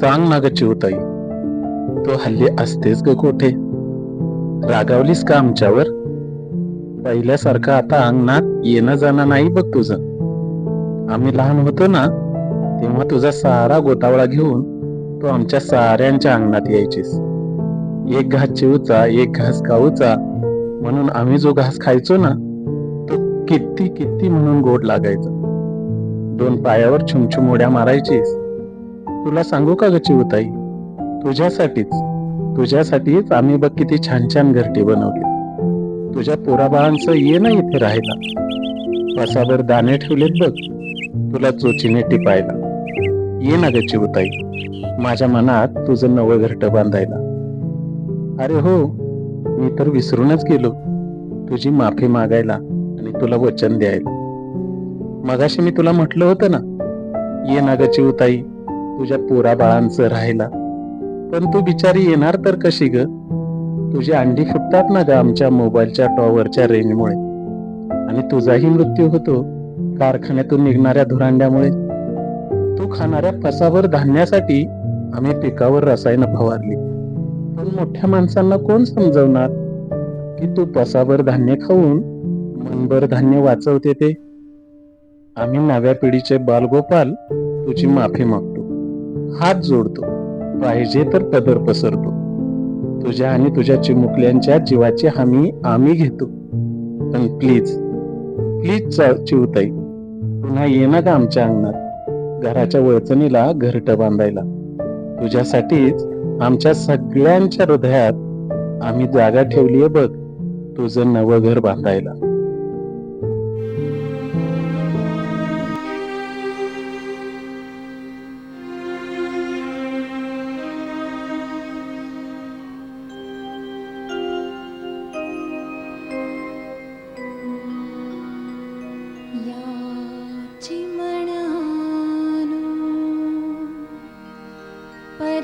सांग ना ग चिवताई तो हल्ली असतेच ग कोठे? रागावलीस का आमच्यावर? पहिल्यासारखं आता अंगणात येणं जाणं नाही बघ तुझं. आम्ही लहान होतो ना तेव्हा तुझा सारा गोतावळा घेऊन तो आमच्या साऱ्यांच्या अंगणात यायचीस. एक घास चिवचा एक घास खाऊचा म्हणून आम्ही जो घास खायचो ना तो किती किती म्हणून गोड लागायचा. दोन पायावर छुमछुम उड्या मारायचीस. तुला सांगू का ग चिवताई तुझ्यासाठीच. तुझ्यासाठीच आम्ही बघ किती छान छान घरटी बनवली. तुझ्या पोराबाळांचं ये ना इथे राहायला. वासाभर दाणे ठेवलेत बघ. तुला चोचीने टिपायला. ये ना ग चिवताई माझ्या मनात तुझं नवं घरट बांधायला. अरे हो मी तर विसरूनच गेलो. तुझी माफी मागायला आणि तुला वचन द्यायला. मगाशी मी तुला म्हटलं होतं ना. ये ना ग चिवताई तुझ्या पोरा बाळांचं राहायला पण तू बिचारी येणार तर कशी ग? तुझी अंडी फुटतात ना ग आमच्या मोबाईलच्या टॉवरच्या रेंजमुळे. आणि तुझाही मृत्यू होतो कारखान्यातून निघणाऱ्या धुरांड्यामुळे. तू खाणाऱ्या फसावर धान्यासाठी आम्ही पिकावर रसायनं फवारली. पण मोठ्या माणसांना कोण समजवणार? की तू पसावर धान्य खाऊन मनभर धान्य वाचवते ते? आम्ही नव्या पिढीचे बालगोपाल तुझी माफी मागतो. हात जोडतो. पाहिजे तर पदर पसरतो. तुझ्या आणि तुझ्या चिमुकल्यांच्या जीवाची हमी आम्ही घेतो. पण प्लीज प्लीज चिवताई पुन्हा ये ना का आमच्या अंगणात. घराच्या वळचणीला घरट बांधायला. तुझ्यासाठीच आमच्या सगळ्यांच्या हृदयात आम्ही जागा ठेवलीये बघ. तुझं नवं घर बांधायला.